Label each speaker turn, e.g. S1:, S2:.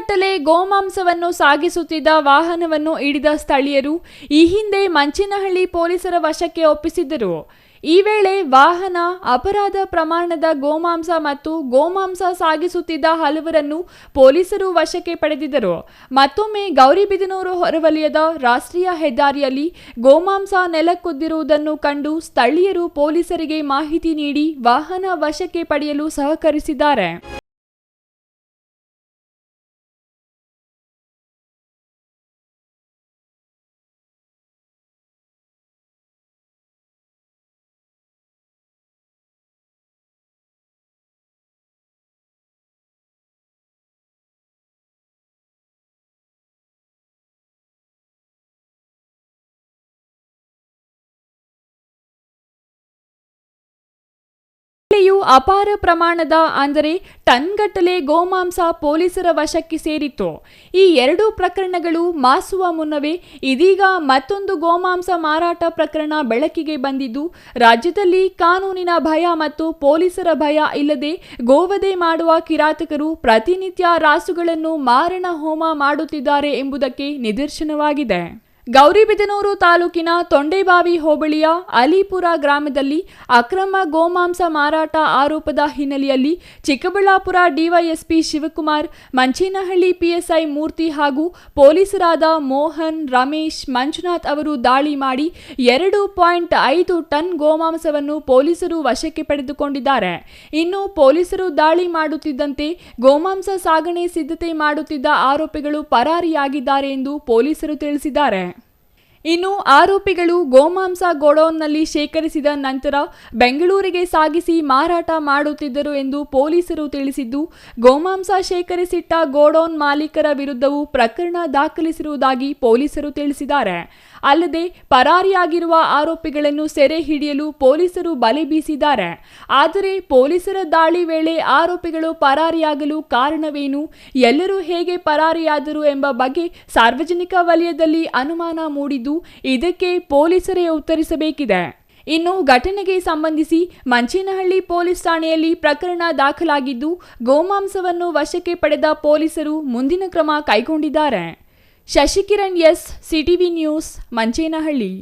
S1: ಟನ್ಗಟ್ಟಲೆ ಗೋಮಾಂಸವನ್ನು ಸಾಗಿಸುತ್ತಿದ್ದ ವಾಹನವನ್ನು ಹಿಡಿದ ಸ್ಥಳೀಯರು ಈ ಹಿಂದೆ ಮಂಚಿನಹಳ್ಳಿ ಪೊಲೀಸರ ವಶಕ್ಕೆ ಒಪ್ಪಿಸಿದ್ದರು. ಈ ವೇಳೆ ವಾಹನ ಅಪರಾಧ ಪ್ರಮಾಣದ ಗೋಮಾಂಸ ಮತ್ತು ಗೋಮಾಂಸ ಸಾಗಿಸುತ್ತಿದ್ದ ಹಲವರನ್ನು ಪೊಲೀಸರು ವಶಕ್ಕೆ ಪಡೆದಿದ್ದರು. ಮತ್ತೊಮ್ಮೆ ಗೌರಿಬಿದನೂರು ಹೊರವಲಯದ ರಾಷ್ಟ್ರೀಯ ಹೆದ್ದಾರಿಯಲ್ಲಿ ಗೋಮಾಂಸ ನೆಲಕ್ಕೊದ್ದಿರುವುದನ್ನು ಕಂಡು ಸ್ಥಳೀಯರು ಪೊಲೀಸರಿಗೆ ಮಾಹಿತಿ ನೀಡಿ ವಾಹನ ವಶಕ್ಕೆ ಪಡೆಯಲು ಸಹಕರಿಸಿದ್ದಾರೆ. ಅಪಾರ ಪ್ರಮಾಣದ, ಅಂದರೆ ಟನ್ಗಟ್ಟಲೆ ಗೋಮಾಂಸ ಪೊಲೀಸರ ವಶಕ್ಕೆ ಸೇರಿತ್ತು. ಈ ಎರಡೂ ಪ್ರಕರಣಗಳು ಮಾಸುವ ಮುನ್ನವೇ ಇದೀಗ ಮತ್ತೊಂದು ಗೋಮಾಂಸ ಮಾರಾಟ ಪ್ರಕರಣ ಬೆಳಕಿಗೆ ಬಂದಿದ್ದು, ರಾಜ್ಯದಲ್ಲಿ ಕಾನೂನಿನ ಭಯ ಮತ್ತು ಪೊಲೀಸರ ಭಯ ಇಲ್ಲದೆ ಗೋವಧೆ ಮಾಡುವ ಕಿರಾತಕರು ಪ್ರತಿನಿತ್ಯ ರಾಸುಗಳನ್ನು ಮಾರಣ ಹೋಮ ಮಾಡುತ್ತಿದ್ದಾರೆ ಎಂಬುದಕ್ಕೆ ನಿದರ್ಶನವಾಗಿದೆ. ಗೌರಿಬಿದನೂರು ತಾಲೂಕಿನ ತೊಂಡೆಬಾವಿ ಹೋಬಳಿಯ ಅಲಿಪುರ ಗ್ರಾಮದಲ್ಲಿ ಅಕ್ರಮ ಗೋಮಾಂಸ ಮಾರಾಟ ಆರೋಪದ ಹಿನ್ನೆಲೆಯಲ್ಲಿ ಚಿಕ್ಕಬಳ್ಳಾಪುರ ಡಿವೈಎಸ್ಪಿ ಶಿವಕುಮಾರ್, ಮಂಚೇನಹಳ್ಳಿ ಪಿಎಸ್ಐ ಮೂರ್ತಿ ಹಾಗೂ ಪೊಲೀಸರಾದ ಮೋಹನ್, ರಮೇಶ್, ಮಂಜುನಾಥ್ ಅವರು ದಾಳಿ ಮಾಡಿ ಎರಡು ಪಾಯಿಂಟ್ ಐದು ಟನ್ ಗೋಮಾಂಸವನ್ನು ಪೊಲೀಸರು ವಶಕ್ಕೆ ಪಡೆದುಕೊಂಡಿದ್ದಾರೆ. ಇನ್ನು ಪೊಲೀಸರು ದಾಳಿ ಮಾಡುತ್ತಿದ್ದಂತೆ ಗೋಮಾಂಸ ಸಾಗಣೆ ಸಿದ್ಧತೆ ಮಾಡುತ್ತಿದ್ದ ಆರೋಪಿಗಳು ಪರಾರಿಯಾಗಿದ್ದಾರೆ ಎಂದು ಪೊಲೀಸರು ತಿಳಿಸಿದ್ದಾರೆ. ಇನ್ನು ಆರೋಪಿಗಳು ಗೋಮಾಂಸ ಗೋಡೌನ್ನಲ್ಲಿ ಶೇಖರಿಸಿದ ನಂತರ ಬೆಂಗಳೂರಿಗೆ ಸಾಗಿಸಿ ಮಾರಾಟ ಮಾಡುತ್ತಿದ್ದರು ಎಂದು ಪೊಲೀಸರು ತಿಳಿಸಿದ್ದು, ಗೋಮಾಂಸ ಶೇಖರಿಸಿಟ್ಟ ಗೋಡೌನ್ ಮಾಲೀಕರ ವಿರುದ್ಧವೂ ಪ್ರಕರಣ ದಾಖಲಿಸಿರುವುದಾಗಿ ಪೊಲೀಸರು ತಿಳಿಸಿದ್ದಾರೆ. ಅಲ್ಲದೆ, ಪರಾರಿಯಾಗಿರುವ ಆರೋಪಿಗಳನ್ನು ಸೆರೆ ಹಿಡಿಯಲು ಪೊಲೀಸರು ಬಲೆ ಬೀಸಿದ್ದಾರೆ. ಆದರೆ, ಪೊಲೀಸರ ದಾಳಿ ವೇಳೆ ಆರೋಪಿಗಳು ಪರಾರಿಯಾಗಲು ಕಾರಣವೇನು, ಎಲ್ಲರೂ ಹೇಗೆ ಪರಾರಿಯಾದರು ಎಂಬ ಬಗ್ಗೆ ಸಾರ್ವಜನಿಕ ವಲಯದಲ್ಲಿ ಅನುಮಾನ ಮೂಡಿದ್ದು ಇದಕ್ಕೆ ಪೊಲೀಸರೇ ಉತ್ತರಿಸಬೇಕಿದೆ. ಇನ್ನು ಘಟನೆಗೆ ಸಂಬಂಧಿಸಿ ಮಂಚೇನಹಳ್ಳಿ ಪೊಲೀಸ್ ಠಾಣೆಯಲ್ಲಿ ಪ್ರಕರಣ ದಾಖಲಾಗಿದ್ದು, ಗೋಮಾಂಸವನ್ನು ವಶಕ್ಕೆ ಪಡೆದ ಪೊಲೀಸರು ಮುಂದಿನ ಕ್ರಮ ಕೈಗೊಂಡಿದ್ದಾರೆ. Shashikiran S, CTV news, Manchenahalli.